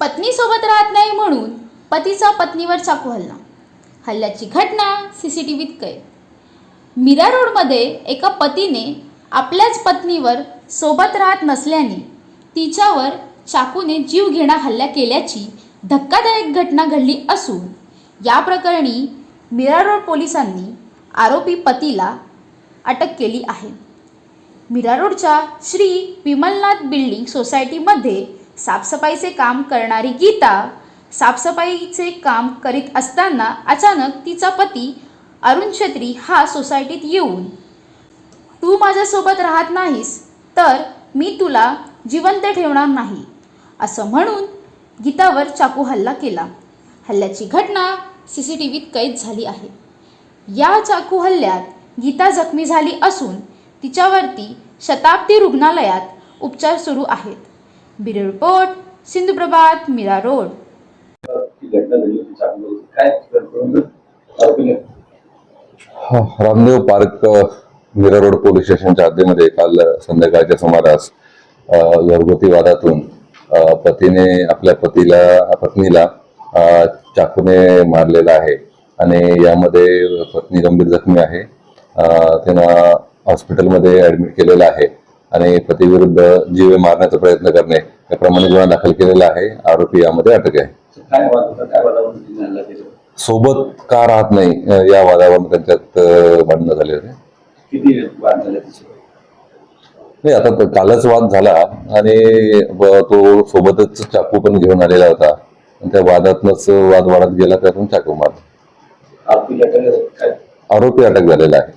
पत्नीसोबत राहत नाही म्हणून पतीचा पत्नीवर चाकू हल्ला हल्ल्याची घटना सी सी टी व्हीत कैद. मीरा रोडमध्ये एका पतीने आपल्याच पत्नीवर सोबत राहत नसल्याने तिच्यावर चाकूने जीवघेणा हल्ला केल्याची धक्कादायक घटना घडली असून या प्रकरणी मीरा रोड पोलिसांनी आरोपी पतीला अटक केली आहे. मीरा रोडच्या श्री विमलनाथ बिल्डिंग सोसायटीमध्ये साफसफाईचे काम करणारी गीता साफसफाईचे काम करीत असताना अचानक तिचा पती अरुण छत्री हा सोसायटीत येऊन तू माझ्यासोबत राहत नाहीस तर मी तुला जिवंत ठेवणार नाही असं म्हणून गीतावर चाकू हल्ला केला. हल्ल्याची घटना सी सी टी व्हीत कैद झाली आहे. या चाकू हल्ल्यात गीता जखमी झाली असून तिच्यावरती शताब्दी रुग्णालयात उपचार सुरू आहेत. Bureau report Sindhuprabhat Mira road. हा, Ramdev park Mira road police स्टेशनच्या हद्दीमध्ये काल संध्याकाळच्या सुमारास घरगुती वादातून पतीने आपल्या पतीला पत्नीला चाकूने मारलेला आहे आणि यामध्ये पत्नी गंभीर जखमी आहे. त्यांना हॉस्पिटलमध्ये ऍडमिट केलेलं आहे. आणि पतीविरुद्ध जीवे मारण्याचा प्रयत्न करणे याप्रमाणे गुन्हा दाखल केलेला आहे. आरोपी यामध्ये अटक आहे. सोबत का राहत नाही या वादावरून त्यांच्यात भांडणं झाले होते. नाही आता कालच वाद झाला आणि तो सोबतच चाकू पण घेऊन आलेला होता. आणि त्या वादातनच वाद वाढत गेला त्यातून चाकू मारला. काय? आरोपी अटक झालेला आहे.